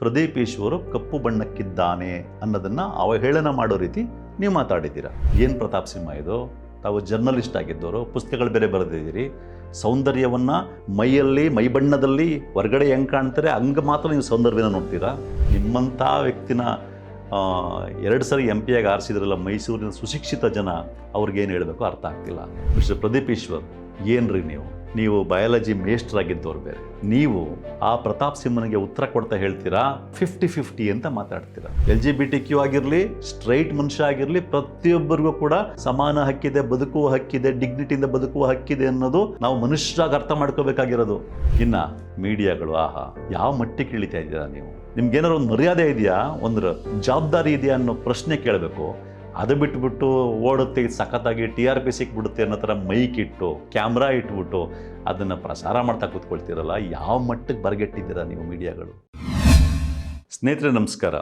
ಪ್ರದೀಪ್ ಈಶ್ವರು ಕಪ್ಪು ಬಣ್ಣಕ್ಕಿದ್ದಾನೆ ಅನ್ನೋದನ್ನು ಅವಹೇಳನ ಮಾಡೋ ರೀತಿ ನೀವು ಮಾತಾಡಿದ್ದೀರಾ. ಏನು ಪ್ರತಾಪ್ ಸಿಂಹ ಇದು? ತಾವು ಜರ್ನಲಿಸ್ಟ್ ಆಗಿದ್ದವರು, ಪುಸ್ತಕಗಳು ಬೇರೆ ಬರೆದಿದ್ದೀರಿ. ಸೌಂದರ್ಯವನ್ನು ಮೈಯಲ್ಲಿ ಮೈಬಣ್ಣದಲ್ಲಿ ಹೊರಗಡೆ ಹೆಂಗೆ ಕಾಣ್ತಾರೆ, ಹಂಗೆ ಮಾತ್ರ ನೀವು ಸೌಂದರ್ಯನ ನೋಡ್ತೀರಾ? ನಿಮ್ಮಂಥ ವ್ಯಕ್ತಿನ ಎರಡು ಸರಿ ಎಂ ಪಿಯಾಗಿ ಆರಿಸಿದ್ರಲ್ಲ ಮೈಸೂರಿನ ಸುಶಿಕ್ಷಿತ ಜನ, ಅವ್ರಿಗೇನು ಹೇಳಬೇಕು ಅರ್ಥ ಆಗ್ತಿಲ್ಲ. ಮಿಸ್ಟರ್ ಪ್ರದೀಪ್ ಈಶ್ವರ್ ರೀ ನೀವು? ನೀವು ಬಯಾಲಜಿ ಮೇಸ್ಟರ್ ಆಗಿದ್ದವ್ರು ಬೇರೆ. ನೀವು ಆ ಪ್ರತಾಪ್ ಸಿಂಹನಿಗೆ ಉತ್ತರ ಕೊಡ್ತಾ ಹೇಳ್ತೀರಾ? ಫಿಫ್ಟಿ ಫಿಫ್ಟಿ ಅಂತ ಮಾತಾಡ್ತೀರಾ. L G B T Q ಆಗಿರಲಿ ಸ್ಟ್ರೈಟ್ ಮನುಷ್ಯ ಆಗಿರಲಿ, ಪ್ರತಿಯೊಬ್ಬರಿಗೂ ಕೂಡ ಸಮಾನ ಹಕ್ಕಿದೆ, ಬದುಕುವ ಹಕ್ಕಿದೆ ಡಿಗ್ನಿಟಿಯಿಂದ ಬದುಕುವ ಹಕ್ಕಿದೆ ಅನ್ನೋದು ನಾವು ಮನುಷ್ಯರಾಗಿ ಅರ್ಥ ಮಾಡ್ಕೋಬೇಕಾಗಿರೋದು. ಇನ್ನ ಮೀಡಿಯಾಗಳು, ಆಹಾ, ಯಾವ ಮಟ್ಟಿಗೆ ಇಳಿತಾ ಇದ್ದೀರಾ ನೀವು? ನಿಮ್ಗೇನಾದ್ರು ಒಂದು ಮರ್ಯಾದೆ ಇದೆಯಾ? ಒಂದು ಜವಾಬ್ದಾರಿ ಇದೆಯಾ ಅನ್ನೋ ಪ್ರಶ್ನೆ ಕೇಳಬೇಕು. ಅದು ಬಿಟ್ಬಿಟ್ಟು ಓಡುತ್ತೆ, ಇದು ಸಖತ್ತಾಗಿ ಟಿ ಆರ್ ಪಿ ಸಿಕ್ಬಿಡುತ್ತೆ ಅನ್ನೋ ಥರ ಮೈಕ್ ಇಟ್ಟು, ಕ್ಯಾಮ್ರಾ ಇಟ್ಬಿಟ್ಟು ಅದನ್ನು ಪ್ರಸಾರ ಮಾಡ್ತಾ ಕೂತ್ಕೊಳ್ತೀರಲ್ಲ, ಯಾವ ಮಟ್ಟಕ್ಕೆ ಬರಗೆಟ್ಟಿದ್ದೀರಾ ನೀವು ಮೀಡಿಯಾಗಳು? ಸ್ನೇಹಿತರೆ, ನಮಸ್ಕಾರ.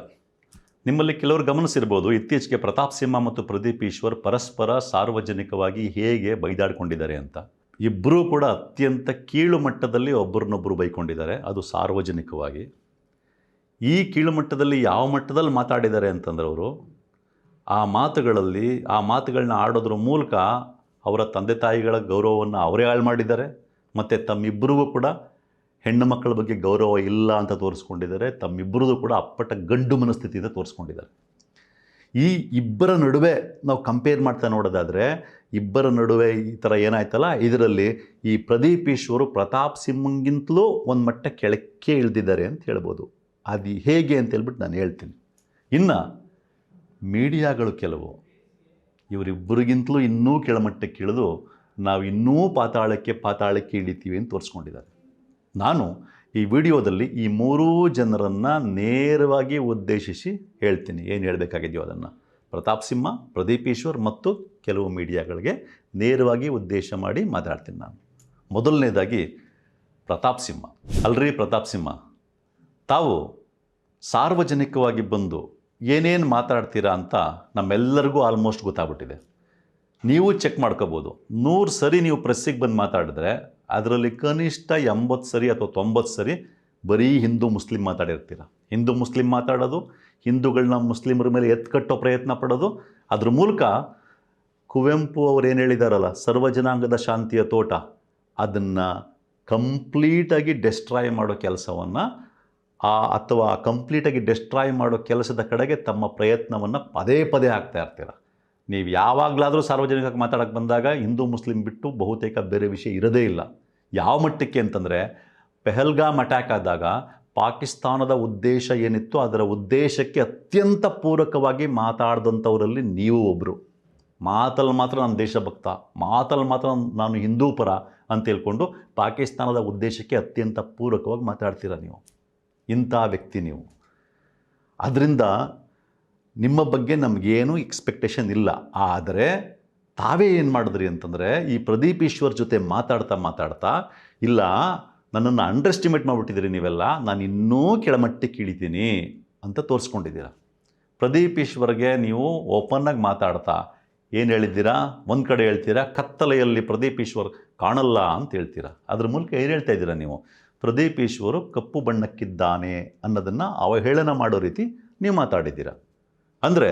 ನಿಮ್ಮಲ್ಲಿ ಕೆಲವರು ಗಮನಿಸಿರ್ಬೋದು, ಇತ್ತೀಚೆಗೆ ಪ್ರತಾಪ್ ಸಿಂಹ ಮತ್ತು ಪ್ರದೀಪ್ ಈಶ್ವರ್ ಪರಸ್ಪರ ಸಾರ್ವಜನಿಕವಾಗಿ ಹೇಗೆ ಬೈದಾಡ್ಕೊಂಡಿದ್ದಾರೆ ಅಂತ. ಇಬ್ಬರೂ ಕೂಡ ಅತ್ಯಂತ ಕೀಳು ಮಟ್ಟದಲ್ಲಿ ಒಬ್ಬರನ್ನೊಬ್ಬರು ಬೈಕೊಂಡಿದ್ದಾರೆ, ಅದು ಸಾರ್ವಜನಿಕವಾಗಿ. ಈ ಕೀಳು ಮಟ್ಟದಲ್ಲಿ ಯಾವ ಮಟ್ಟದಲ್ಲಿ ಮಾತಾಡಿದ್ದಾರೆ ಅಂತಂದ್ರೆ ಅವರು ಆ ಮಾತುಗಳಲ್ಲಿ, ಆ ಮಾತುಗಳನ್ನ ಆಡೋದ್ರ ಮೂಲಕ ಅವರ ತಂದೆ ತಾಯಿಗಳ ಗೌರವವನ್ನು ಅವರೇ ಹಾಳು ಮಾಡಿದ್ದಾರೆ. ಮತ್ತು ತಮ್ಮಿಬ್ಬರಿಗೂ ಕೂಡ ಹೆಣ್ಣು ಮಕ್ಕಳ ಬಗ್ಗೆ ಗೌರವ ಇಲ್ಲ ಅಂತ ತೋರಿಸ್ಕೊಂಡಿದ್ದಾರೆ. ತಮ್ಮಿಬ್ಬರದು ಕೂಡ ಅಪ್ಪಟ ಗಂಡು ಮನಸ್ಥಿತಿಯಿಂದ ತೋರಿಸ್ಕೊಂಡಿದ್ದಾರೆ. ಈ ಇಬ್ಬರ ನಡುವೆ ನಾವು ಕಂಪೇರ್ ಮಾಡ್ತಾ ನೋಡೋದಾದರೆ, ಇಬ್ಬರ ನಡುವೆ ಈ ಥರ ಏನಾಯ್ತಲ್ಲ, ಇದರಲ್ಲಿ ಈ ಪ್ರದೀಪ್ ಈಶ್ವರು ಪ್ರತಾಪ್ ಸಿಂಹಂಗಿಂತಲೂ ಒಂದು ಮಟ್ಟ ಕೆಳಕ್ಕೆ ಇಳಿದಿದ್ದಾರೆ ಅಂತ ಹೇಳ್ಬೋದು. ಅದು ಹೇಗೆ ಅಂತ ಹೇಳ್ಬಿಟ್ಟು ನಾನು ಹೇಳ್ತೀನಿ. ಇನ್ನು ಮೀಡಿಯಾಗಳು ಕೆಲವು. ಇವರಿಬ್ಬರಿಗಿಂತಲೂ ಇನ್ನೂ ಕೆಳಮಟ್ಟಕ್ಕೆ ಇಳಿದು ನಾವು ಇನ್ನೂ ಪಾತಾಳಕ್ಕೆ ಪಾತಾಳಕ್ಕೆ ಇಳಿತೀವಿ ಅಂತ ತೋರಿಸ್ಕೊಂಡಿದ್ದಾರೆ. ನಾನು ಈ ವಿಡಿಯೋದಲ್ಲಿ ಈ ಮೂರೂ ಜನರನ್ನು ನೇರವಾಗಿ ಉದ್ದೇಶಿಸಿ ಹೇಳ್ತೀನಿ. ಏನು ಹೇಳಬೇಕಾಗಿದೆಯೋ ಅದನ್ನು. ಪ್ರತಾಪ್ ಸಿಂಹ, ಪ್ರದೀಪ್ ಈಶ್ವರ್ ಮತ್ತು ಕೆಲವು ಮೀಡಿಯಾಗಳಿಗೆ ನೇರವಾಗಿ ಉದ್ದೇಶ ಮಾಡಿ ಮಾತಾಡ್ತೀನಿ ನಾನು. ಮೊದಲನೇದಾಗಿ ಪ್ರತಾಪ್ ಸಿಂಹ. ಅಲ್ರಿ ಪ್ರತಾಪ್ ಸಿಂಹ. ತಾವು ಸಾರ್ವಜನಿಕವಾಗಿ ಬಂದು ಏನೇನು ಮಾತಾಡ್ತೀರಾ ಅಂತ ನಮ್ಮೆಲ್ಲರಿಗೂ ಆಲ್ಮೋಸ್ಟ್ ಗೊತ್ತಾಗ್ಬಿಟ್ಟಿದೆ. ನೀವು ಚೆಕ್ ಮಾಡ್ಕೋಬೋದು. ನೂರು ಸರಿ ನೀವು ಪ್ರೆಸ್ಸಿಗೆ ಬಂದು ಮಾತಾಡಿದ್ರೆ ಅದರಲ್ಲಿ ಕನಿಷ್ಠ ಎಂಬತ್ತು ಸರಿ ಅಥವಾ ತೊಂಬತ್ತು ಸರಿ ಬರೀ ಹಿಂದೂ ಮುಸ್ಲಿಂ ಮಾತಾಡಿರ್ತೀರ. ಹಿಂದೂ ಮುಸ್ಲಿಂ ಮಾತಾಡೋದು ಹಿಂದೂಗಳನ್ನ ಮುಸ್ಲಿಮರ ಮೇಲೆ ಎತ್ಕಟ್ಟೋ ಪ್ರಯತ್ನ ಪಡೋದು, ಅದ್ರ ಮೂಲಕ ಕುವೆಂಪು ಅವ್ರು ಏನು ಹೇಳಿದಾರಲ್ಲ ಸರ್ವಜನಾಂಗದ ಶಾಂತಿಯ ತೋಟ, ಅದನ್ನು ಕಂಪ್ಲೀಟಾಗಿ ಡೆಸ್ಟ್ರಾಯ್ ಮಾಡೋ ಕೆಲಸವನ್ನು ಆ ಅಥವಾ ಕಂಪ್ಲೀಟಾಗಿ ಡೆಸ್ಟ್ರಾಯ್ ಮಾಡೋ ಕೆಲಸದ ಕಡೆಗೆ ತಮ್ಮ ಪ್ರಯತ್ನವನ್ನು ಪದೇ ಪದೇ ಆಗ್ತಾ ಇರ್ತೀರ. ನೀವು ಯಾವಾಗಲಾದರೂ ಸಾರ್ವಜನಿಕವಾಗಿ ಮಾತಾಡೋಕ್ಕೆ ಬಂದಾಗ ಹಿಂದೂ, ಮುಸ್ಲಿಂ ಬಿಟ್ಟು ಬಹುತೇಕ ಬೇರೆ ವಿಷಯ ಇರೋದೇ ಇಲ್ಲ. ಯಾವ ಮಟ್ಟಕ್ಕೆ ಅಂತಂದರೆ ಪೆಹಲ್ಗಾಮ್ ಅಟ್ಯಾಕ್ ಆದಾಗ ಪಾಕಿಸ್ತಾನದ ಉದ್ದೇಶ ಏನಿತ್ತು ಅದರ ಉದ್ದೇಶಕ್ಕೆ ಅತ್ಯಂತ ಪೂರಕವಾಗಿ ಮಾತಾಡಿದಂಥವರಲ್ಲಿ ನೀವು ಒಬ್ಬರು ಮಾತಲ್ಲಿ ಮಾತ್ರ ನಾನು ದೇಶಭಕ್ತ, ಮಾತಲ್ಲಿ ಮಾತ್ರ ನಾನು ಹಿಂದೂ ಪರ ಅಂತ ಹೇಳ್ಕೊಂಡು ಪಾಕಿಸ್ತಾನದ ಉದ್ದೇಶಕ್ಕೆ ಅತ್ಯಂತ ಪೂರಕವಾಗಿ ಮಾತಾಡ್ತೀರ ನೀವು. ಇಂಥ ವ್ಯಕ್ತಿ ನೀವು. ಅದರಿಂದ ನಿಮ್ಮ ಬಗ್ಗೆ ನಮಗೇನು ಎಕ್ಸ್ಪೆಕ್ಟೇಷನ್ ಇಲ್ಲ. ಆದರೆ ತಾವೇ ಏನು ಮಾಡಿದ್ರಿ ಅಂತಂದರೆ ಈ ಪ್ರದೀಪ್ ಈಶ್ವರ್ ಜೊತೆ ಮಾತಾಡ್ತಾ ಮಾತಾಡ್ತಾ, ಇಲ್ಲ, ನನ್ನನ್ನು ಅಂಡರ್ ಎಸ್ಟಿಮೇಟ್ ಮಾಡಿಬಿಟ್ಟಿದ್ದೀರಿ ನೀವೆಲ್ಲ, ನಾನು ಇನ್ನೂ ಕೆಳಮಟ್ಟಕ್ಕೆ ಇಳಿತೀನಿ ಅಂತ ತೋರಿಸ್ಕೊಂಡಿದ್ದೀರಾ. ಪ್ರದೀಪ್ ಈಶ್ವರ್ಗೆ ನೀವು ಓಪನ್ನಾಗಿ ಮಾತಾಡ್ತಾ, ಏನು ಹೇಳಿದ್ದೀರಾ? ಒಂದು ಕಡೆ ಹೇಳ್ತೀರಾ, ಕತ್ತಲೆಯಲ್ಲಿ ಪ್ರದೀಪ್ ಈಶ್ವರ್ ಕಾಣಲ್ಲ ಅಂತ ಹೇಳ್ತೀರಾ? ಅದ್ರ ಮೂಲಕ ಏನು ಹೇಳ್ತಾ ಇದ್ದೀರಾ ನೀವು? ಪ್ರದೀಪ್ ಈಶ್ವರು ಕಪ್ಪು ಬಣ್ಣಕ್ಕಿದ್ದಾನೆ ಅನ್ನೋದನ್ನು ಅವಹೇಳನ ಮಾಡೋ ರೀತಿ ನೀವು ಮಾತಾಡಿದ್ದೀರ? ಅಂದರೆ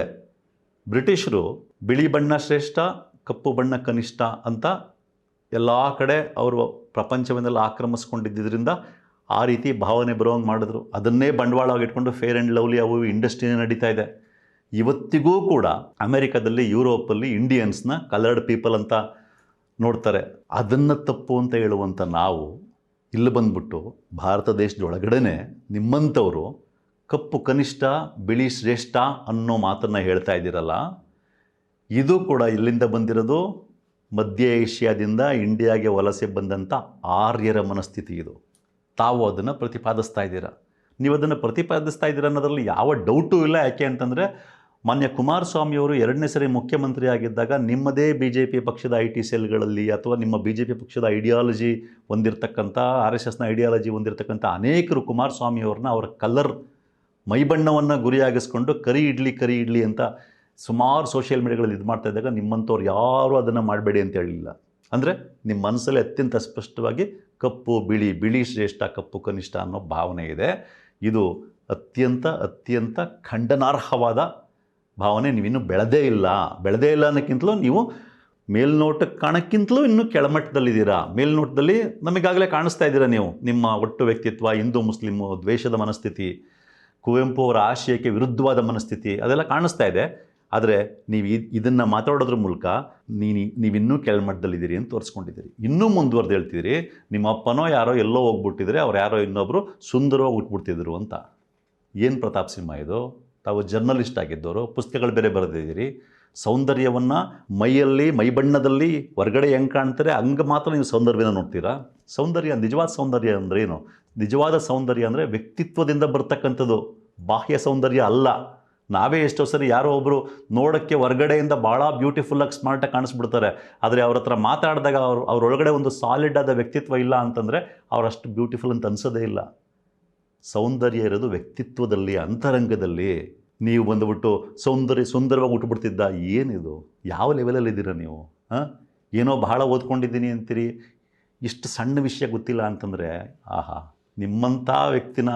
ಬ್ರಿಟಿಷರು ಬಿಳಿ ಬಣ್ಣ ಶ್ರೇಷ್ಠ, ಕಪ್ಪು ಬಣ್ಣ ಕನಿಷ್ಠ ಅಂತ ಎಲ್ಲ ಕಡೆ ಅವರು ಪ್ರಪಂಚವನ್ನೆಲ್ಲ ಆಕ್ರಮಿಸ್ಕೊಂಡಿದ್ದರಿಂದ ಆ ರೀತಿ ಭಾವನೆ ಬರೋಂಗೆ ಮಾಡಿದ್ರು. ಅದನ್ನೇ ಬಂಡವಾಳವಾಗಿ ಇಟ್ಕೊಂಡು ಫೇರ್ ಆ್ಯಂಡ್ ಲವ್ಲಿ ಅವು ಇಂಡಸ್ಟ್ರಿನೇ ನಡೀತಾ ಇದೆ. ಇವತ್ತಿಗೂ ಕೂಡ ಅಮೆರಿಕದಲ್ಲಿ, ಯುರೋಪಲ್ಲಿ ಇಂಡಿಯನ್ಸ್ನ ಕಲರ್ಡ್ ಪೀಪಲ್ ಅಂತ ನೋಡ್ತಾರೆ. ಅದನ್ನು ತಪ್ಪು ಅಂತ ಹೇಳುವಂಥ ನಾವು ಇಲ್ಲಿ ಬಂದ್ಬಿಟ್ಟು ಭಾರತ ದೇಶದೊಳಗಡೆ ನಿಮ್ಮಂಥವರು ಕಪ್ಪು ಕನಿಷ್ಠ, ಬಿಳಿ ಶ್ರೇಷ್ಠ ಅನ್ನೋ ಮಾತನ್ನು ಹೇಳ್ತಾ ಇದ್ದೀರಲ್ಲ, ಇದು ಕೂಡ ಇಲ್ಲಿಂದ ಬಂದಿರೋದು ಮಧ್ಯ ಏಷ್ಯಾದಿಂದ ಇಂಡಿಯಾಗೆ ವಲಸೆ ಬಂದಂಥ ಆರ್ಯರ ಮನಸ್ಥಿತಿ ಇದು. ತಾವು ಅದನ್ನು ಪ್ರತಿಪಾದಿಸ್ತಾ ಇದ್ದೀರ? ನೀವು ಅದನ್ನು ಪ್ರತಿಪಾದಿಸ್ತಾ ಇದ್ದೀರ ಅನ್ನೋದ್ರಲ್ಲಿ ಯಾವ ಡೌಟೂ ಇಲ್ಲ. ಯಾಕೆ ಅಂತಂದರೆ ಮಾನ್ಯ ಕುಮಾರಸ್ವಾಮಿಯವರು ಎರಡನೇ ಸರಿ ಮುಖ್ಯಮಂತ್ರಿ ಆಗಿದ್ದಾಗ ನಿಮ್ಮದೇ ಬಿ ಜೆ ಪಿ ಪಕ್ಷದ ಐ ಟಿ ಸೆಲ್ಗಳಲ್ಲಿ ಅಥವಾ ನಿಮ್ಮ ಬಿ ಜೆ ಪಿ ಪಕ್ಷದ ಐಡಿಯಾಲಜಿ ಹೊಂದಿರತಕ್ಕಂಥ ಆರ್ ಎಸ್ ಎಸ್ನ ಐಡಿಯಾಲಜಿ ಹೊಂದಿರತಕ್ಕಂಥ ಅನೇಕರು ಕುಮಾರಸ್ವಾಮಿಯವ್ರನ್ನ ಅವರ ಕಲರ್ ಮೈಬಣ್ಣವನ್ನು ಗುರಿಯಾಗಿಸ್ಕೊಂಡು ಕರಿ ಇಡ್ಲಿ ಕರಿ ಇಡ್ಲಿ ಅಂತ ಸುಮಾರು ಸೋಷಿಯಲ್ ಮೀಡಿಯಾಗಳಲ್ಲಿ ಇದು ಮಾಡ್ತಾ ಇದ್ದಾಗ ನಿಮ್ಮಂಥವ್ರು ಯಾರೂ ಅದನ್ನು ಮಾಡಬೇಡಿ ಅಂತ ಹೇಳಿಲ್ಲ ಅಂದರೆ ನಿಮ್ಮ ಮನಸ್ಸಲ್ಲಿ ಅತ್ಯಂತ ಸ್ಪಷ್ಟವಾಗಿ ಕಪ್ಪು, ಬಿಳಿ ಬಿಳಿ ಶ್ರೇಷ್ಠ, ಕಪ್ಪು ಕನಿಷ್ಠ ಅನ್ನೋ ಭಾವನೆ ಇದೆ. ಇದು ಅತ್ಯಂತ ಅತ್ಯಂತ ಖಂಡನಾರ್ಹವಾದ ಭಾವನೆ ನೀವಿನ್ನೂ ಬೆಳೆದೇ ಇಲ್ಲ. ಬೆಳೆದೇ ಇಲ್ಲ ಅನ್ನೋಕ್ಕಿಂತಲೂ ನೀವು ಮೇಲ್ನೋಟಕ್ಕೆ ಕಾಣೋಕ್ಕಿಂತಲೂ ಇನ್ನೂ ಕೆಳಮಟ್ಟದಲ್ಲಿದ್ದೀರಾ. ಮೇಲ್ನೋಟದಲ್ಲಿ ನಮಗಾಗಲೇ ಕಾಣಿಸ್ತಾ ಇದ್ದೀರಾ ನೀವು. ನಿಮ್ಮ ಒಟ್ಟು ವ್ಯಕ್ತಿತ್ವ, ಹಿಂದೂ, ಮುಸ್ಲಿಮು, ದ್ವೇಷದ ಮನಸ್ಥಿತಿ ಕುವೆಂಪು ಅವರ ಆಶಯಕ್ಕೆ ವಿರುದ್ಧವಾದ ಮನಸ್ಥಿತಿ, ಅದೆಲ್ಲ ಕಾಣಿಸ್ತಾ ಇದೆ. ಆದರೆ ನೀವು ಇದನ್ನು ಮಾತಾಡೋದ್ರ ಮೂಲಕ ನೀನು, ನೀವಿನ್ನೂ ಕೆಳಮಟ್ಟದಲ್ಲಿದ್ದೀರಿ ಅಂತ ತೋರಿಸ್ಕೊಂಡಿದ್ದೀರಿ. ಇನ್ನೂ ಮುಂದುವರೆದು ಹೇಳ್ತಿದ್ದೀರಿ, ನಿಮ್ಮ ಅಪ್ಪನೋ ಯಾರೋ ಎಲ್ಲೋ ಹೋಗ್ಬಿಟ್ಟಿದ್ರೆ ಅವ್ರು ಯಾರೋ ಇನ್ನೊಬ್ಬರು ಸುಂದರವಾಗಿ ಉಟ್ಬಿಡ್ತಿದ್ರು ಅಂತ. ಏನು ಪ್ರತಾಪ್ ಸಿಂಹ ಇದು? ತಾವು ಜರ್ನಲಿಸ್ಟ್ ಆಗಿದ್ದವರು, ಪುಸ್ತಕಗಳು ಬೇರೆ ಬರೆದಿದ್ದೀರಿ. ಸೌಂದರ್ಯವನ್ನು ಮೈಯಲ್ಲಿ ಮೈಬಣ್ಣದಲ್ಲಿ ಹೊರಗಡೆ ಹೆಂಗೆ ಕಾಣ್ತಾರೆ, ಹಂಗೆ ಮಾತ್ರ ನೀವು ಸೌಂದರ್ಯನ ನೋಡ್ತೀರಾ? ಸೌಂದರ್ಯ, ನಿಜವಾದ ಸೌಂದರ್ಯ ಅಂದರೆ ಏನು? ನಿಜವಾದ ಸೌಂದರ್ಯ ಅಂದರೆ ವ್ಯಕ್ತಿತ್ವದಿಂದ ಬರ್ತಕ್ಕಂಥದ್ದು. ಬಾಹ್ಯ ಸೌಂದರ್ಯ ಅಲ್ಲ. ನಾವೇ ಎಷ್ಟೋ ಸರಿ ಯಾರೋ ಒಬ್ಬರು ನೋಡೋಕ್ಕೆ ಹೊರಗಡೆಯಿಂದ ಭಾಳ ಬ್ಯೂಟಿಫುಲ್ಲಾಗಿ ಸ್ಮಾರ್ಟಾಗಿ ಕಾಣಿಸ್ಬಿಡ್ತಾರೆ. ಆದರೆ ಅವ್ರ ಹತ್ರ ಮಾತಾಡಿದಾಗ ಅವರು ಅವರೊಳಗಡೆ ಒಂದು ಸಾಲಿಡ್ ಆದ ವ್ಯಕ್ತಿತ್ವ ಇಲ್ಲ ಅಂತಂದರೆ ಅವರಷ್ಟು ಬ್ಯೂಟಿಫುಲ್ ಅಂತ ಅನ್ಸೋದೇ ಇಲ್ಲ. ಸೌಂದರ್ಯ ಇರೋದು ವ್ಯಕ್ತಿತ್ವದಲ್ಲಿ, ಅಂತರಂಗದಲ್ಲಿ. ನೀವು ಬಂದುಬಿಟ್ಟು ಸೌಂದರ್ಯ ಸುಂದರವಾಗಿ ಉಟ್ಬಿಡ್ತಿದ್ದ ಏನಿದು? ಯಾವ ಲೆವೆಲಲ್ಲಿ ಇದ್ದೀರಾ ನೀವು? ಹಾಂ? ಏನೋ ಬಹಳ ಓದ್ಕೊಂಡಿದ್ದೀನಿ ಅಂತೀರಿ? ಇಷ್ಟು ಸಣ್ಣ ವಿಷಯ ಗೊತ್ತಿಲ್ಲ ಅಂತಂದರೆ, ಆಹಾ, ನಿಮ್ಮಂಥ ವ್ಯಕ್ತಿನ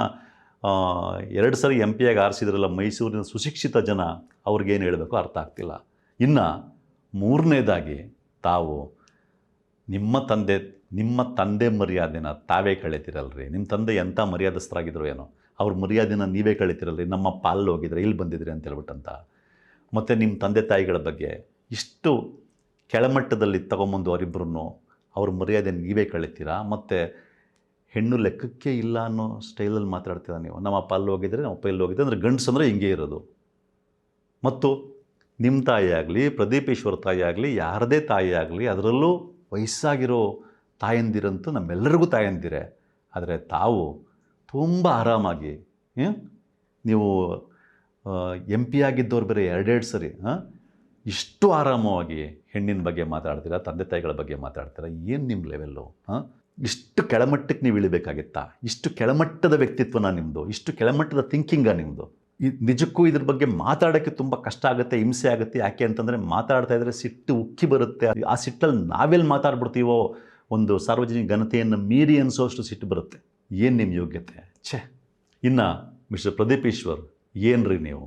ಎರಡು ಸರಿ ಎಂ ಪಿ ಆಗಿ ಆರಿಸಿದ್ರಲ್ಲ ಮೈಸೂರಿನ ಸುಶಿಕ್ಷಿತ ಜನ ಅವ್ರಿಗೇನು ಹೇಳಬೇಕು ಅರ್ಥ ಆಗ್ತಿಲ್ಲ. ಇನ್ನು ಮೂರನೇದಾಗಿ ತಾವು ನಿಮ್ಮ ತಂದೆ ನಿಮ್ಮ ತಂದೆ ಮರ್ಯಾದೆನ ತಾವೇ ಕಳೆತಿರಲ್ರಿ ನಿಮ್ಮ ತಂದೆ ಎಂಥ ಮರ್ಯಾದಸ್ಥರಾಗಿದ್ರು ಏನೋ. ಅವ್ರ ಮರ್ಯಾದೆನ ನೀವೇ ಕಳೀತಿರಲ್ಲ ನಮ್ಮ ಪಾಲ್ ಹೋಗಿದ್ರೆ ಇಲ್ಲಿ ಬಂದಿದ್ರಿ ಅಂತ ಹೇಳ್ಬಿಟ್ಟಂತ. ಮತ್ತು ನಿಮ್ಮ ತಂದೆ ತಾಯಿಗಳ ಬಗ್ಗೆ ಇಷ್ಟು ಕೆಳಮಟ್ಟದಲ್ಲಿ ತಗೊಂಬಂದು ಅವರಿಬ್ಬರನ್ನು ಅವ್ರ ಮರ್ಯಾದೆ ನೀವೇ ಕಳಿತೀರಾ? ಮತ್ತು ಹೆಣ್ಣು ಲೆಕ್ಕಕ್ಕೆ ಇಲ್ಲ ಅನ್ನೋ ಸ್ಟೈಲಲ್ಲಿ ಮಾತಾಡ್ತೀರ ನೀವು? ನಮ್ಮ ಅಪ್ಪ ಅಲ್ಲಿ ಹೋಗಿದ್ರೆ, ನಮ್ಮ ಅಪ್ಪ ಇಲ್ಲಿ ಹೋಗಿದ್ರೆ, ಅಂದರೆ ಗಂಡ್ಸು ಅಂದರೆ ಹಿಂಗೆ ಇರೋದು. ಮತ್ತು ನಿಮ್ಮ ತಾಯಿ ಆಗಲಿ, ಪ್ರದೀಪೇಶ್ವರ ತಾಯಿ ಆಗಲಿ, ಯಾರದೇ ತಾಯಿ ಆಗಲಿ, ಅದರಲ್ಲೂ ವಯಸ್ಸಾಗಿರೋ ತಾಯಂದಿರಂತೂ ನಮ್ಮೆಲ್ಲರಿಗೂ ತಾಯಂದಿರೆ. ಆದರೆ ತಾವು ತುಂಬ ಆರಾಮಾಗಿ ನೀವು ಎಂ ಪಿ ಆಗಿದ್ದವ್ರು ಬೇರೆ ಎರಡೆರಡು ಸರಿ ಇಷ್ಟು ಆರಾಮವಾಗಿ ಹೆಣ್ಣಿನ ಬಗ್ಗೆ ಮಾತಾಡ್ತೀರಾ, ತಂದೆ ತಾಯಿಗಳ ಬಗ್ಗೆ ಮಾತಾಡ್ತೀರಾ, ಏನು ನಿಮ್ಮ ಲೆವೆಲ್ಲು ಇಷ್ಟು ಕೆಳಮಟ್ಟಕ್ಕೆ ನೀವು ಇಳಿಬೇಕಾಗಿತ್ತಾ? ಇಷ್ಟು ಕೆಳಮಟ್ಟದ ವ್ಯಕ್ತಿತ್ವನ ನಿಮ್ಮದು ಇಷ್ಟು ಕೆಳಮಟ್ಟದ ಥಿಂಕಿಂಗ ನಿಮ್ಮದು ನಿಜಕ್ಕೂ ಇದ್ರ ಬಗ್ಗೆ ಮಾತಾಡೋಕ್ಕೆ ತುಂಬ ಕಷ್ಟ ಆಗುತ್ತೆ, ಹಿಂಸೆ ಆಗುತ್ತೆ, ಯಾಕೆ ಅಂತಂದರೆ ಮಾತಾಡ್ತಾ ಇದ್ದರೆ ಸಿಟ್ಟು ಉಕ್ಕಿ ಬರುತ್ತೆ. ಆ ಸಿಟ್ಟಲ್ಲಿ ನಾವೆಲ್ಲಿ ಮಾತಾಡ್ಬಿಡ್ತೀವೋ ಒಂದು ಸಾರ್ವಜನಿಕ ಘನತೆಯನ್ನು ಮೀರಿ ಅನಿಸೋಷ್ಟು ಸಿಟ್ಟು ಬರುತ್ತೆ. ಏನು ನಿಮ್ಮ ಯೋಗ್ಯತೆ? ಛೆ, ಇನ್ನು ಮಿಸ್ಟರ್ ಪ್ರದೀಪ್ ಈಶ್ವರ್, ಏನ್ರಿ ನೀವು?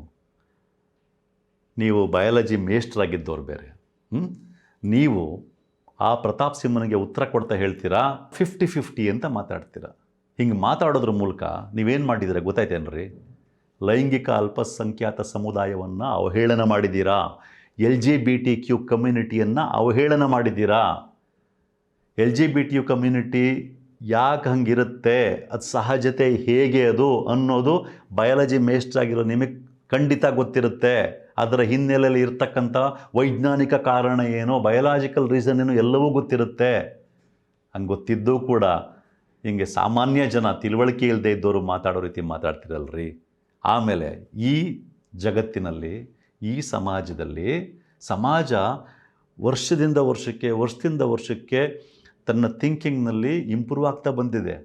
ನೀವು ಬಯಾಲಜಿ ಮೇಸ್ಟ್ರಾಗಿದ್ದವ್ರು ಬೇರೆ. ಹ್ಞೂ ನೀವು ಆ ಪ್ರತಾಪ್ ಸಿಂಹನಿಗೆ ಉತ್ತರ ಕೊಡ್ತಾ ಹೇಳ್ತೀರಾ? ಫಿಫ್ಟಿ ಫಿಫ್ಟಿ ಅಂತ ಮಾತಾಡ್ತೀರಾ? ಹಿಂಗೆ ಮಾತಾಡೋದ್ರ ಮೂಲಕ ನೀವೇನು ಮಾಡಿದ್ದೀರಾ ಗೊತ್ತಾಯ್ತೇನ್ರಿ? ಲೈಂಗಿಕ ಅಲ್ಪಸಂಖ್ಯಾತ ಸಮುದಾಯವನ್ನು ಅವಹೇಳನ ಮಾಡಿದ್ದೀರಾ L G B T Q ಕಮ್ಯುನಿಟಿಯನ್ನು ಅವಹೇಳನ ಮಾಡಿದ್ದೀರಾ L G B T U community ಯಾಕೆ ಹಂಗಿರುತ್ತೆ? ಅದು ಸಹಜತೆ ಹೇಗೆ ಅದು ಅನ್ನೋದು ಬಯಾಲಜಿ ಮೇಸ್ಟ್ ಆಗಿರೋ ನಿಮಗೆ ಖಂಡಿತ ಗೊತ್ತಿರುತ್ತೆ. ಅದರ ಹಿನ್ನೆಲೆಯಲ್ಲಿ ಇರ್ತಕ್ಕಂಥ ವೈಜ್ಞಾನಿಕ ಕಾರಣ ಏನು, ಬಯಲಾಜಿಕಲ್ ರೀಸನ್ ಏನು ಎಲ್ಲವೂ ಗೊತ್ತಿರುತ್ತೆ. ಹಂಗೆ ಗೊತ್ತಿದ್ದೂ ಕೂಡ ಹಿಂಗೆ ಸಾಮಾನ್ಯ ಜನ ತಿಳುವಳಿಕೆ ಇಲ್ಲದೆ ಇದ್ದವರು ಮಾತಾಡೋ ರೀತಿ ಮಾತಾಡ್ತಿರಲ್ರಿ. ಆಮೇಲೆ ಈ ಜಗತ್ತಿನಲ್ಲಿ, ಈ ಸಮಾಜದಲ್ಲಿ ಸಮಾಜ ವರ್ಷದಿಂದ ವರ್ಷಕ್ಕೆ ವರ್ಷದಿಂದ ವರ್ಷಕ್ಕೆ ತನ್ನ ಥಿಂಕಿಂಗ್ನಲ್ಲಿ ಇಂಪ್ರೂವ್ ಆಗ್ತಾ ಬಂದಿದೆ.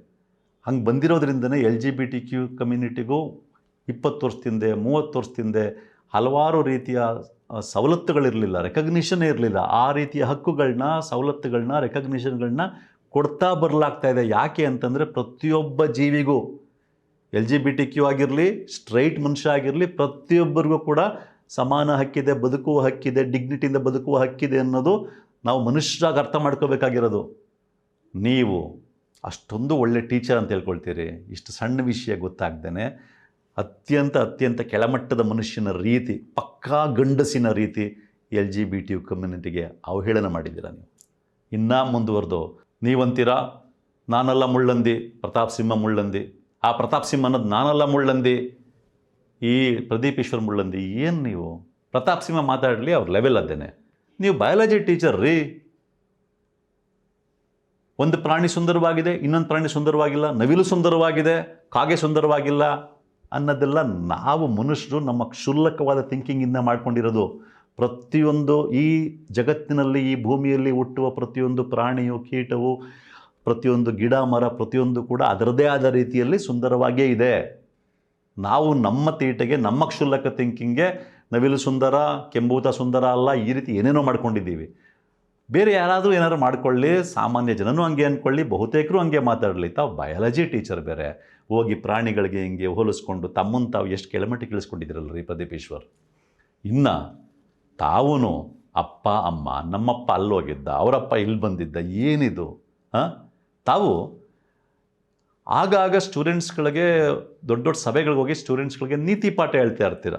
ಹಂಗೆ ಬಂದಿರೋದ್ರಿಂದನೇ L G B T Q ಕಮ್ಯುನಿಟಿಗೂ ಇಪ್ಪತ್ತು ವರ್ಷದಿಂದ, ಮೂವತ್ತು ವರ್ಷದಿಂದ ಹಲವಾರು ರೀತಿಯ ಸವಲತ್ತುಗಳಿರಲಿಲ್ಲ ರೆಕಗ್ನಿಷನ್ ಇರಲಿಲ್ಲ. ಆ ರೀತಿಯ ಹಕ್ಕುಗಳನ್ನ ಸವಲತ್ತುಗಳನ್ನ ರೆಕಗ್ನಿಷನ್ಗಳನ್ನ ಕೊಡ್ತಾ ಬರಲಾಗ್ತಾ ಇದೆ. ಯಾಕೆ ಅಂತಂದರೆ ಪ್ರತಿಯೊಬ್ಬ ಜೀವಿಗೂ L G B T Q ಆಗಿರಲಿ ಸ್ಟ್ರೈಟ್ ಮನುಷ್ಯ ಆಗಿರಲಿ, ಪ್ರತಿಯೊಬ್ಬರಿಗೂ ಕೂಡ ಸಮಾನ ಹಕ್ಕಿದೆ, ಬದುಕುವ ಹಕ್ಕಿದೆ ಡಿಗ್ನಿಟಿಯಿಂದ ಬದುಕುವ ಹಕ್ಕಿದೆ ಅನ್ನೋದು ನಾವು ಮನುಷ್ಯರಾಗಿ ಅರ್ಥ ಮಾಡ್ಕೋಬೇಕಾಗಿರೋದು. ನೀವು ಅಷ್ಟೊಂದು ಒಳ್ಳೆ ಟೀಚರ್ ಅಂತ ಹೇಳ್ಕೊಳ್ತೀರಿ, ಇಷ್ಟು ಸಣ್ಣ ವಿಷಯ ಗೊತ್ತಾಗ್ದೇ ಅತ್ಯಂತ ಅತ್ಯಂತ ಕೆಳಮಟ್ಟದ ಮನುಷ್ಯನ ರೀತಿ, ಪಕ್ಕಾ ಗಂಡಸಿನ ರೀತಿ L G B T U ಕಮ್ಯುನಿಟಿಗೆ ಅವಹೇಳನ ಮಾಡಿದ್ದೀರಾ ನೀವು? ಇನ್ನೂ ಮುಂದುವರೆದು, ನೀವಂತೀರಾ? ನಾನಲ್ಲ ಮುಳ್ಳಂದಿ, ಪ್ರತಾಪ್ ಸಿಂಹ ಮುಳ್ಳಂದಿ. ಆ ಪ್ರತಾಪ್ ಸಿಂಹ ಅನ್ನೋದು ನಾನಲ್ಲ ಮುಳ್ಳಂದಿ. ಈ ಪ್ರದೀಪೇಶ್ವರ್ ಮುಳ್ಳಂದಿ ಏನು ನೀವು? ಪ್ರತಾಪ್ ಸಿಂಹ ಮಾತಾಡಲಿ, ಅವ್ರ ಲೆವೆಲ್ ಅದೇನೆ ನೀವು ಬಯಾಲಜಿ ಟೀಚರ್ ರೀ. ಒಂದು ಪ್ರಾಣಿ ಸುಂದರವಾಗಿದೆ, ಇನ್ನೊಂದು ಪ್ರಾಣಿ ಸುಂದರವಾಗಿಲ್ಲ, ನವಿಲು ಸುಂದರವಾಗಿದೆ, ಕಾಗೆ ಸುಂದರವಾಗಿಲ್ಲ ಅನ್ನೋದೆಲ್ಲ ನಾವು ಮನುಷ್ಯರು ನಮ್ಮ ಕ್ಷುಲ್ಲಕವಾದ ಥಿಂಕಿಂಗಿಂದ ಮಾಡ್ಕೊಂಡಿರೋದು. ಪ್ರತಿಯೊಂದು ಈ ಜಗತ್ತಿನಲ್ಲಿ, ಈ ಭೂಮಿಯಲ್ಲಿ ಹುಟ್ಟುವ ಪ್ರತಿಯೊಂದು ಪ್ರಾಣಿಯು, ಕೀಟವು, ಪ್ರತಿಯೊಂದು ಗಿಡ, ಮರ, ಪ್ರತಿಯೊಂದು ಕೂಡ ಅದರದೇ ಆದ ರೀತಿಯಲ್ಲಿ ಸುಂದರವಾಗಿಯೇ ಇದೆ. ನಾವು ನಮ್ಮ ತೀಟೆಗೆ, ನಮ್ಮ ಕ್ಷುಲ್ಲಕ ಥಿಂಕಿಂಗ್ಗೆ ನವಿಲು ಸುಂದರ, ಕೆಂಬೂತ ಸುಂದರ ಅಲ್ಲ, ಈ ರೀತಿ ಏನೇನೋ ಮಾಡ್ಕೊಂಡಿದ್ದೀವಿ. ಬೇರೆ ಯಾರಾದರೂ ಏನಾದ್ರು ಮಾಡ್ಕೊಳ್ಳಿ, ಸಾಮಾನ್ಯ ಜನನೂ ಹಂಗೆ ಅಂದ್ಕೊಳ್ಳಿ ಬಹುತೇಕರು ಹಂಗೆ ಮಾತಾಡಲಿ. ತಾವು ಬಯಾಲಜಿ ಟೀಚರ್ ಬೇರೆ. ಹೋಗಿ ಪ್ರಾಣಿಗಳಿಗೆ ಹಿಂಗೆ ಹೋಲಿಸ್ಕೊಂಡು ತಮ್ಮನ್ನು ತಾವು ಎಷ್ಟು ಇಳಿಸ್ಕೊಂಡಿದ್ದೀರಲ್ಲ ರೀ ಪ್ರದೀಪೇಶ್ವರ್? ಇನ್ನು ತಾವೂ ಅಪ್ಪ, ಅಮ್ಮ, ನಮ್ಮಪ್ಪ ಅಲ್ಲೋಗಿದ್ದ, ಅವರಪ್ಪ ಇಲ್ಲಿ ಬಂದಿದ್ದ, ಏನಿದು? ಹಾಂ? ತಾವು ಆಗಾಗ ಸ್ಟೂಡೆಂಟ್ಸ್ಗಳಿಗೆ ದೊಡ್ಡ ದೊಡ್ಡ ಸಭೆಗಳಿಗೆ ಹೋಗಿ ಸ್ಟೂಡೆಂಟ್ಸ್ಗಳಿಗೆ ನೀತಿ ಪಾಠ ಹೇಳ್ತಾ ಇರ್ತೀರ.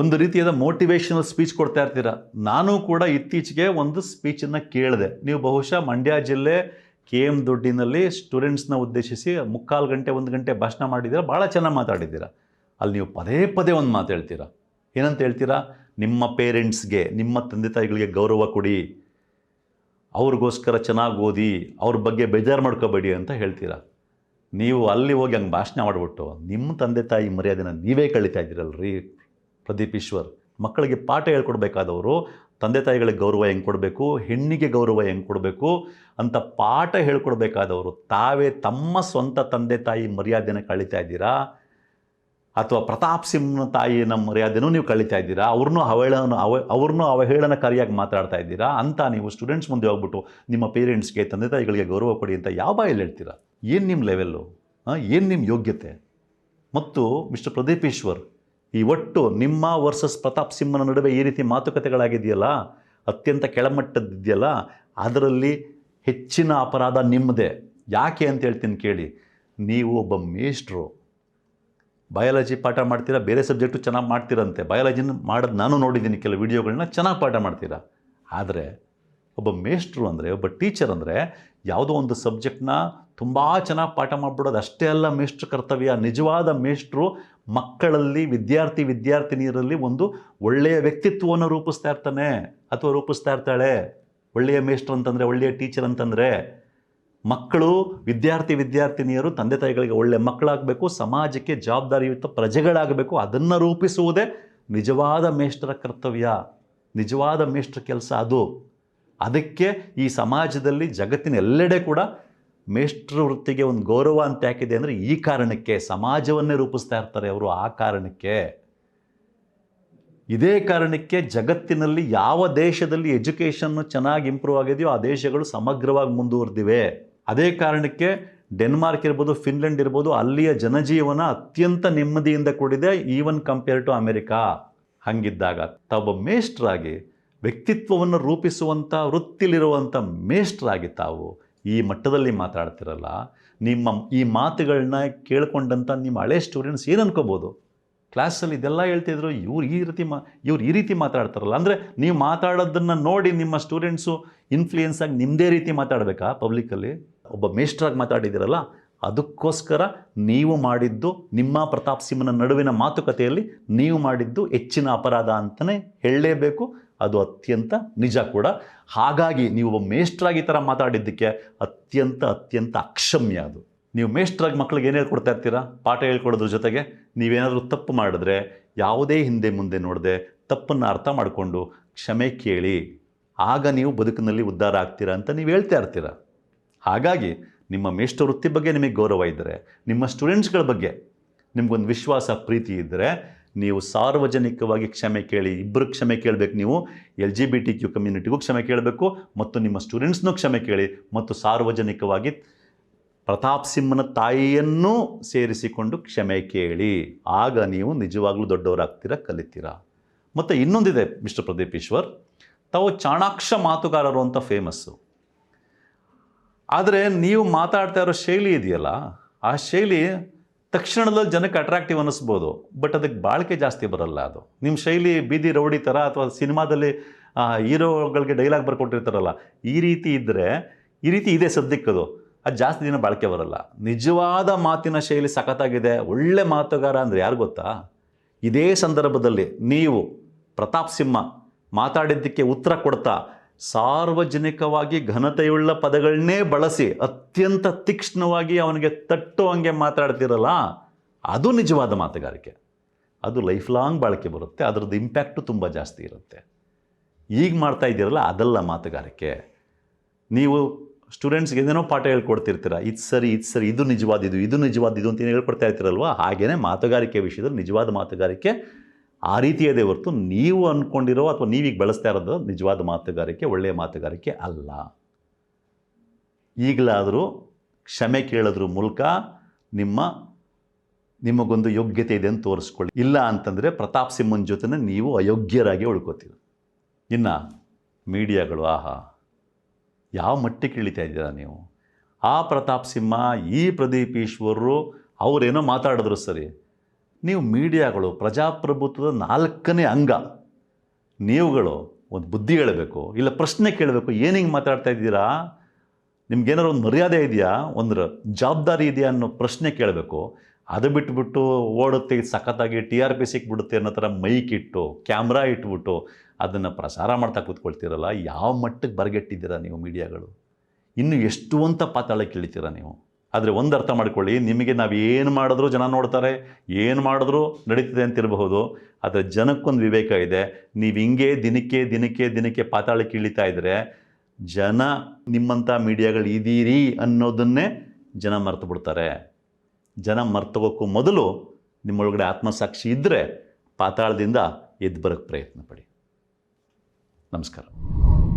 ಒಂದು ರೀತಿಯಾದ ಮೋಟಿವೇಶನಲ್ ಸ್ಪೀಚ್ ಕೊಡ್ತಾ ಇರ್ತೀರ? ನಾನು ಕೂಡ ಇತ್ತೀಚೆಗೆ ಒಂದು ಸ್ಪೀಚನ್ನು ಕೇಳಿದೆ. ನೀವು ಬಹುಶಃ ಮಂಡ್ಯ ಜಿಲ್ಲೆ ಕೆ ಎಂ ದುಡ್ಡಿನಲ್ಲಿ ಸ್ಟೂಡೆಂಟ್ಸ್ನ ಉದ್ದೇಶಿಸಿ ಮುಕ್ಕಾಲು ಗಂಟೆ, ಒಂದು ಗಂಟೆ ಭಾಷಣ ಮಾಡಿದ್ದೀರ? ಭಾಳ ಚೆನ್ನಾಗಿ ಮಾತಾಡಿದ್ದೀರ? ಅಲ್ಲಿ ನೀವು ಪದೇ ಪದೇ ಒಂದು ಮಾತು ಹೇಳ್ತೀರಾ? ಏನಂತ ಹೇಳ್ತೀರಾ? ನಿಮ್ಮ ಪೇರೆಂಟ್ಸ್ಗೆ ನಿಮ್ಮ ತಂದೆ ತಾಯಿಗಳಿಗೆ ಗೌರವ ಕೊಡಿ. ಅವ್ರಿಗೋಸ್ಕರ ಚೆನ್ನಾಗಿ ಓದಿ, ಅವ್ರ ಬಗ್ಗೆ ಬೇಜಾರು ಮಾಡ್ಕೋಬೇಡಿ ಅಂತ ಹೇಳ್ತೀರಾ? ನೀವು ಅಲ್ಲಿ ಹೋಗಿ ಹಂಗೆ ಭಾಷಣ ಮಾಡಿಬಿಟ್ಟು ನಿಮ್ಮ ತಂದೆ ತಾಯಿ ಮರ್ಯಾದೆನ ನೀವೇ ಕಳೀತಾ ಇದ್ದೀರಲ್ರಿ? ಪ್ರದೀಪ್ ಈಶ್ವರ್, ಮಕ್ಕಳಿಗೆ ಪಾಠ ಹೇಳ್ಕೊಡ್ಬೇಕಾದವರು, ತಂದೆ ತಾಯಿಗಳಿಗೆ ಗೌರವ ಹೆಂಗೆ ಕೊಡಬೇಕು, ಹೆಣ್ಣಿಗೆ ಗೌರವ ಹೆಂಗೆ ಕೊಡಬೇಕು ಅಂತ ಪಾಠ ಹೇಳ್ಕೊಡ್ಬೇಕಾದವರು, ತಾವೇ ತಮ್ಮ ಸ್ವಂತ ತಂದೆ ತಾಯಿ ಮರ್ಯಾದೆನ ಕಳೀತಾ ಇದ್ದೀರಾ? ಅಥವಾ ಪ್ರತಾಪ್ ಸಿಂಹನ ತಾಯಿನ ಮರ್ಯಾದೆನೂ ನೀವು ಕಳೀತಾ ಇದ್ದೀರಾ? ಅವ್ರನ್ನೂ ಅವಹೇಳನ, ಅವ, ಅವ್ರನ್ನೂ ಅವಹೇಳನಕಾರಿಯಾಗಿ ಮಾತಾಡ್ತಾ ಇದ್ದೀರಾ? ಅಂತ ನೀವು ಸ್ಟೂಡೆಂಟ್ಸ್ ಮುಂದೆ ಹೋಗ್ಬಿಟ್ಟು ನಿಮ್ಮ ಪೇರೆಂಟ್ಸ್ಗೆ ತಂದೆ ತಾಯಿಗಳಿಗೆ ಗೌರವ ಕೊಡಿ ಅಂತ ಯಾವ ಬಾಯಲ್ಲಿ ಹೇಳ್ತೀರಾ? ಏನು ನಿಮ್ಮ ಲೆವೆಲ್ಲು ಏನು ನಿಮ್ಮ ಯೋಗ್ಯತೆ? ಮತ್ತು ಮಿಸ್ಟರ್ ಪ್ರದೀಪ್ ಈಶ್ವರ್ ಈ ಒಟ್ಟು ನಿಮ್ಮ ವರ್ಸಸ್ ಪ್ರತಾಪ್ ಸಿಂಹನ ನಡುವೆ ಈ ರೀತಿ ಮಾತುಕತೆಗಳಾಗಿದೆಯಲ್ಲ, ಅತ್ಯಂತ ಕೆಳಮಟ್ಟದ್ದಿದೆಯಲ್ಲ, ಅದರಲ್ಲಿ ಹೆಚ್ಚಿನ ಅಪರಾಧ ನಿಮ್ಮದೇ ಯಾಕೆ ಅಂತ ಹೇಳ್ತೀನಿ ಕೇಳಿ. ನೀವು ಒಬ್ಬ ಮೇಷ್ಟ್ರು. ಬಯಾಲಜಿ ಪಾಠ ಮಾಡ್ತೀರಾ, ಬೇರೆ ಸಬ್ಜೆಕ್ಟು ಚೆನ್ನಾಗಿ ಮಾಡ್ತೀರಂತೆ. ಬಯಾಲಜಿನ ಮಾಡೋದು ನಾನು ನೋಡಿದ್ದೀನಿ ಕೆಲವು ವೀಡಿಯೋಗಳನ್ನ ಚೆನ್ನಾಗಿ ಪಾಠ ಮಾಡ್ತೀರಾ. ಆದರೆ ಒಬ್ಬ ಮೇಷ್ಟ್ರು ಅಂದರೆ, ಒಬ್ಬ ಟೀಚರ್ ಅಂದರೆ, ಯಾವುದೋ ಒಂದು ಸಬ್ಜೆಕ್ಟ್ನ ತುಂಬ ಚೆನ್ನಾಗಿ ಪಾಠ ಮಾಡಿಬಿಡೋದು ಅಷ್ಟೇ ಅಲ್ಲ ಮೇಷ್ಟ್ರ ಕರ್ತವ್ಯ. ನಿಜವಾದ ಮೇಷ್ಟ್ರು ಮಕ್ಕಳಲ್ಲಿ, ವಿದ್ಯಾರ್ಥಿ ವಿದ್ಯಾರ್ಥಿನಿಯರಲ್ಲಿ ಒಂದು ಒಳ್ಳೆಯ ವ್ಯಕ್ತಿತ್ವವನ್ನು ರೂಪಿಸ್ತಾ ಇರ್ತಾನೆ ಅಥವಾ ರೂಪಿಸ್ತಾ ಇರ್ತಾಳೆ. ಒಳ್ಳೆಯ ಮೇಷ್ಟ್ರು ಅಂತಂದರೆ, ಒಳ್ಳೆಯ ಟೀಚರ್ ಅಂತಂದರೆ, ಮಕ್ಕಳು, ವಿದ್ಯಾರ್ಥಿ ವಿದ್ಯಾರ್ಥಿನಿಯರು ತಂದೆ ತಾಯಿಗಳಿಗೆ ಒಳ್ಳೆಯ ಮಕ್ಕಳಾಗಬೇಕು, ಸಮಾಜಕ್ಕೆ ಜವಾಬ್ದಾರಿಯುತ ಪ್ರಜೆಗಳಾಗಬೇಕು, ಅದನ್ನು ರೂಪಿಸುವುದೇ ನಿಜವಾದ ಮೇಷ್ಟ್ರ ಕರ್ತವ್ಯ. ನಿಜವಾದ ಮೇಷ್ಟ್ರ ಕೆಲಸ ಅದು. ಅದಕ್ಕೆ ಈ ಸಮಾಜದಲ್ಲಿ ಜಗತ್ತಿನ ಎಲ್ಲೆಡೆ ಕೂಡ ಮೇಷ್ಟ್ರ ವೃತ್ತಿಗೆ ಒಂದು ಗೌರವ ಅಂತ ಯಾಕಿದೆ ಅಂದರೆ ಈ ಕಾರಣಕ್ಕೆ ಸಮಾಜವನ್ನೇ ರೂಪಿಸ್ತಾ ಇರ್ತಾರೆ ಅವರು ಆ ಕಾರಣಕ್ಕೆ. ಇದೇ ಕಾರಣಕ್ಕೆ ಜಗತ್ತಿನಲ್ಲಿ ಯಾವ ದೇಶದಲ್ಲಿ ಎಜುಕೇಷನ್ನು ಚೆನ್ನಾಗಿ ಇಂಪ್ರೂವ್ ಆಗಿದೆಯೋ ಆ ದೇಶಗಳು ಸಮಗ್ರವಾಗಿ ಮುಂದುವರೆದಿವೆ. ಅದೇ ಕಾರಣಕ್ಕೆ ಡೆನ್ಮಾರ್ಕ್ ಇರ್ಬೋದು, ಫಿನ್ಲೆಂಡ್ ಇರ್ಬೋದು, ಅಲ್ಲಿಯ ಜನಜೀವನ ಅತ್ಯಂತ ನೆಮ್ಮದಿಯಿಂದ ಕೂಡಿದೆ, ಈವನ್ ಕಂಪೇರ್ ಟು ಅಮೆರಿಕಾ. ಹಂಗಿದ್ದಾಗ ತಾವೊಬ್ಬ ಮೇಷ್ಟ್ರಾಗಿ ವ್ಯಕ್ತಿತ್ವವನ್ನು ರೂಪಿಸುವಂಥ, ವೃತ್ತಿಲಿರುವಂಥ ಮೇಷ್ಟ್ರಾಗಿ ತಾವು ಈ ಮಟ್ಟದಲ್ಲಿ ಮಾತಾಡ್ತಿರಲ್ಲ, ನಿಮ್ಮ ಈ ಮಾತುಗಳನ್ನ ಕೇಳ್ಕೊಂಡಂಥ ನಿಮ್ಮ ಹಳೆ ಸ್ಟೂಡೆಂಟ್ಸ್ ಏನು ಅನ್ಕೋಬೋದು? ಕ್ಲಾಸಲ್ಲಿ ಇದೆಲ್ಲ ಹೇಳ್ತಿದ್ರು, ಇವ್ರು ಈ ರೀತಿ ಮಾ, ಇವ್ರು ಈ ರೀತಿ ಮಾತಾಡ್ತಾರಲ್ಲ, ಅಂದರೆ ನೀವು ಮಾತಾಡೋದನ್ನು ನೋಡಿ ನಿಮ್ಮ ಸ್ಟೂಡೆಂಟ್ಸು ಇನ್ಫ್ಲೂಯೆನ್ಸ್ ಆಗಿ ನಿಮ್ಮದೇ ರೀತಿ ಮಾತಾಡಬೇಕಾ ಪಬ್ಲಿಕಲ್ಲಿ? ಒಬ್ಬ ಮೇಷ್ಟ್ರಾಗಿ ಮಾತಾಡಿದ್ದೀರಲ್ಲ, ಅದಕ್ಕೋಸ್ಕರ ನೀವು ಮಾಡಿದ್ದು ನಿಮ್ಮ ಪ್ರತಾಪ್ ಸಿಂಹನ ನಡುವಿನ ಮಾತುಕತೆಯಲ್ಲಿ ನೀವು ಮಾಡಿದ್ದು ಹೆಚ್ಚಿನ ಅಪರಾಧ ಅಂತಲೇ ಹೇಳಲೇಬೇಕು. ಅದು ಅತ್ಯಂತ ನಿಜ ಕೂಡ. ಹಾಗಾಗಿ ನೀವು ಒಬ್ಬ ಮೇಷ್ಟ್ರಾಗಿ ಈ ಥರ ಮಾತಾಡಿದ್ದಕ್ಕೆ ಅತ್ಯಂತ ಅತ್ಯಂತ ಅಕ್ಷಮ್ಯ ಅದು. ನೀವು ಮೇಷ್ಟ್ರಾಗಿ ಮಕ್ಳಿಗೆ ಏನು ಹೇಳ್ಕೊಡ್ತಾ ಇರ್ತೀರಾ? ಪಾಠ ಹೇಳ್ಕೊಡೋದ್ರ ಜೊತೆಗೆ ನೀವೇನಾದರೂ ತಪ್ಪು ಮಾಡಿದ್ರೆ ಯಾವುದೇ ಹಿಂದೆ ಮುಂದೆ ನೋಡದೆ ತಪ್ಪನ್ನು ಅರ್ಥ ಮಾಡಿಕೊಂಡು ಕ್ಷಮೆ ಕೇಳಿ. ಆಗ ನೀವು ಬದುಕಿನಲ್ಲಿ ಉದ್ಧಾರ ಆಗ್ತೀರಾ ಅಂತ ನೀವು ಹೇಳ್ತಾ ಇರ್ತೀರ? ಹಾಗಾಗಿ ನಿಮ್ಮ ಮೇಷ್ಟ್ರ ವೃತ್ತಿ ಬಗ್ಗೆ ನಿಮಗೆ ಗೌರವ ಇದ್ದರೆ ನಿಮ್ಮ ಸ್ಟೂಡೆಂಟ್ಸ್ಗಳ ಬಗ್ಗೆ ನಿಮಗೊಂದು ವಿಶ್ವಾಸ, ಪ್ರೀತಿ ಇದ್ದರೆ ನೀವು ಸಾರ್ವಜನಿಕವಾಗಿ ಕ್ಷಮೆ ಕೇಳಿ ಇಬ್ಬರು ಕ್ಷಮೆ ಕೇಳಬೇಕು ನೀವು L G B T Q ಕಮ್ಯುನಿಟಿಗೂ ಕ್ಷಮೆ ಕೇಳಬೇಕು ಮತ್ತು ನಿಮ್ಮ ಸ್ಟೂಡೆಂಟ್ಸ್ನೂ ಕ್ಷಮೆ ಕೇಳಿ ಮತ್ತು ಸಾರ್ವಜನಿಕವಾಗಿ ಪ್ರತಾಪ್ ಸಿಂಹನ ತಾಯಿಯನ್ನೂ ಸೇರಿಸಿಕೊಂಡು ಕ್ಷಮೆ ಕೇಳಿ. ಆಗ ನೀವು ನಿಜವಾಗ್ಲೂ ದೊಡ್ಡವರಾಗ್ತೀರಾ, ಕಲಿತೀರಾ? ಮತ್ತು ಇನ್ನೊಂದಿದೆ, ಮಿಸ್ಟರ್ ಪ್ರದೀಪ್ ಈಶ್ವರ್, ತಾವು ಚಾಣಾಕ್ಷ ಮಾತುಗಾರರು ಅಂತ ಫೇಮಸ್ಸು ಆದರೆ ನೀವು ಮಾತಾಡ್ತಾ ಇರೋ ಶೈಲಿ ಇದೆಯಲ್ಲ, ಆ ಶೈಲಿ ತಕ್ಷಣದಲ್ಲಿ ಜನಕ್ಕೆ ಅಟ್ರಾಕ್ಟಿವ್ ಅನ್ನಿಸ್ಬೋದು ಬಟ್ ಅದಕ್ಕೆ ಬಾಳಿಕೆ ಜಾಸ್ತಿ ಬರಲ್ಲ ಅದು. ನಿಮ್ಮ ಶೈಲಿ ಬೀದಿ ರೌಡಿ ಥರ ಅಥವಾ ಸಿನಿಮಾದಲ್ಲಿ ಹೀರೋಗಳಿಗೆ ಡೈಲಾಗ್ ಬರ್ಕೊಟ್ಟಿರ್ತಾರಲ್ಲ, ಈ ರೀತಿ ಇದ್ದರೆ ಈ ರೀತಿ ಇದೆ ಸದ್ಯಕ್ಕದು, ಅದು ಜಾಸ್ತಿ ದಿನ ಬಾಳಿಕೆ ಬರಲ್ಲ. ನಿಜವಾದ ಮಾತಿನ ಶೈಲಿ ಸಖತ್ತಾಗಿದೆ, ಒಳ್ಳೆ ಮಾತುಗಾರ ಅಂದರೆ ಯಾರು ಗೊತ್ತಾ? ಇದೇ ಸಂದರ್ಭದಲ್ಲಿ ನೀವು ಪ್ರತಾಪ್ ಸಿಂಹ ಮಾತಾಡಿದ್ದಕ್ಕೆ ಉತ್ತರ ಕೊಡ್ತಾ ಸಾರ್ವಜನಿಕವಾಗಿ ಘನತೆಯುಳ್ಳ ಪದಗಳನ್ನೇ ಬಳಸಿ ಅತ್ಯಂತ ತೀಕ್ಷ್ಣವಾಗಿ ಅವನಿಗೆ ತಟ್ಟುವಂಗೆ ಮಾತಾಡ್ತಿರಲ್ಲ, ಅದು ನಿಜವಾದ ಮಾತುಗಾರಿಕೆ. ಅದು ಲೈಫ್ ಲಾಂಗ್ ಬಾಳಿಕೆ ಬರುತ್ತೆ, ಅದರದ್ದು ಇಂಪ್ಯಾಕ್ಟು ತುಂಬ ಜಾಸ್ತಿ ಇರುತ್ತೆ. ಈಗ ಮಾಡ್ತಾ ಇದ್ದೀರಲ್ಲ, ಅದಲ್ಲ ಮಾತುಗಾರಿಕೆ. ನೀವು ಸ್ಟೂಡೆಂಟ್ಸ್ಗೆ ಏನೇನೋ ಪಾಠ ಹೇಳ್ಕೊಡ್ತಿರ್ತೀರ, ಇದು ಸರಿ ಇದು ಸರಿ, ಇದು ನಿಜವಾದ ಇದು ಇದು ನಿಜವಾದ ಇದು ಅಂತ ಏನು ಹೇಳ್ಕೊಡ್ತಾ ಇರ್ತೀರಲ್ವ? ಹಾಗೆಯೇ ಮಾತುಗಾರಿಕೆ ವಿಷಯದಲ್ಲಿ ನಿಜವಾದ ಮಾತುಗಾರಿಕೆ ಆ ರೀತಿಯದೇ ಹೊರತು ನೀವು ಅಂದ್ಕೊಂಡಿರೋ ಅಥವಾ ನೀವೀಗ ಬಳಸ್ತಾ ಇರೋದು ನಿಜವಾದ ಮಾತುಗಾರಿಕೆ, ಒಳ್ಳೆಯ ಮಾತುಗಾರಿಕೆ ಅಲ್ಲ. ಈಗಲಾದರೂ ಕ್ಷಮೆ ಕೇಳೋದ್ರ ಮೂಲಕ ನಿಮ್ಮ, ನಿಮಗೊಂದು ಯೋಗ್ಯತೆ ಇದೆ ಅಂತ ತೋರಿಸ್ಕೊಳ್ಳಿ. ಇಲ್ಲ ಅಂತಂದರೆ ಪ್ರತಾಪ್ ಸಿಂಹನ ಜೊತೆನೇ ನೀವು ಅಯೋಗ್ಯರಾಗಿ ಉಳ್ಕೋತೀರಿ. ಇನ್ನು ಮೀಡಿಯಾಗಳು, ಆಹಾ, ಯಾವ ಮಟ್ಟಿಗೆ ಇಳಿತಾ ಇದ್ದೀರಾ ನೀವು? ಆ ಪ್ರತಾಪ್ ಸಿಂಹ, ಈ ಪ್ರದೀಪ್ ಈಶ್ವರರು ಅವರೇನೋ ಮಾತಾಡಿದ್ರು ಸರಿ. ನೀವು ಮೀಡಿಯಾಗಳು, ಪ್ರಜಾಪ್ರಭುತ್ವದ ನಾಲ್ಕನೇ ಅಂಗ. ನೀವುಗಳು ಒಂದು ಬುದ್ಧಿ ಹೇಳಬೇಕು, ಇಲ್ಲ ಪ್ರಶ್ನೆ ಕೇಳಬೇಕು, ಏನು ಹಿಂಗೆ ಮಾತಾಡ್ತಾ ಇದ್ದೀರಾ? ನಿಮ್ಗೇನಾರು ಒಂದು ಮರ್ಯಾದೆ ಇದೆಯಾ? ಒಂದು ಜವಾಬ್ದಾರಿ ಇದೆಯಾ ಅನ್ನೋ ಪ್ರಶ್ನೆ ಕೇಳಬೇಕು. ಅದು ಬಿಟ್ಬಿಟ್ಟು ಓಡುತ್ತೆ ಸಖತ್ತಾಗಿ ಟಿ ಆರ್ ಪಿ ಸಿಕ್ಬಿಡುತ್ತೆ ಅನ್ನೋ ಥರ ಮೈಕ್ ಇಟ್ಟು, ಕ್ಯಾಮ್ರಾ ಇಟ್ಬಿಟ್ಟು ಅದನ್ನು ಪ್ರಸಾರ ಮಾಡ್ತಾ ಕೂತ್ಕೊಳ್ತೀರಲ್ಲ, ಯಾವ ಮಟ್ಟಕ್ಕೆ ಬರಗೆಟ್ಟಿದ್ದೀರಾ ನೀವು ಮೀಡಿಯಾಗಳು? ಇನ್ನು ಎಷ್ಟು ಅಂತ ಪಾತಾಳಕ್ಕೆ ಇಳಿತೀರಾ ನೀವು? ಆದರೆ ಒಂದು ಅರ್ಥ ಮಾಡ್ಕೊಳ್ಳಿ, ನಿಮಗೆ ನಾವು ಏನು ಮಾಡಿದ್ರೂ ಜನ ನೋಡ್ತಾರೆ, ಏನು ಮಾಡಿದ್ರೂ ನಡೀತದೆ ಅಂತಿರಬಹುದು ಆದರೆ ಜನಕ್ಕೊಂದು ವಿವೇಕ ಇದೆ. ನೀವು ಹಿಂಗೆ ದಿನಕ್ಕೆ ದಿನಕ್ಕೆ ದಿನಕ್ಕೆ ಪಾತಾಳಕ್ಕೆ ಇಳಿತಾ ಇದ್ದರೆ ಜನ ನಿಮ್ಮಂಥ ಮೀಡಿಯಾಗಳು ಇದ್ದೀರಿ ಅನ್ನೋದನ್ನೇ ಜನ ಮರ್ತು ಬಿಡ್ತಾರೆ. ಜನ ಮರ್ತೋಗೋಕ್ಕೂ ಮೊದಲು ನಿಮ್ಮೊಳಗಡೆ ಆತ್ಮಸಾಕ್ಷಿ ಇದ್ದರೆ ಪಾತಾಳದಿಂದ ಎದ್ದು ಬರೋಕ್ಕೆ ಪ್ರಯತ್ನ ಪಡಿ. ನಮಸ್ಕಾರ.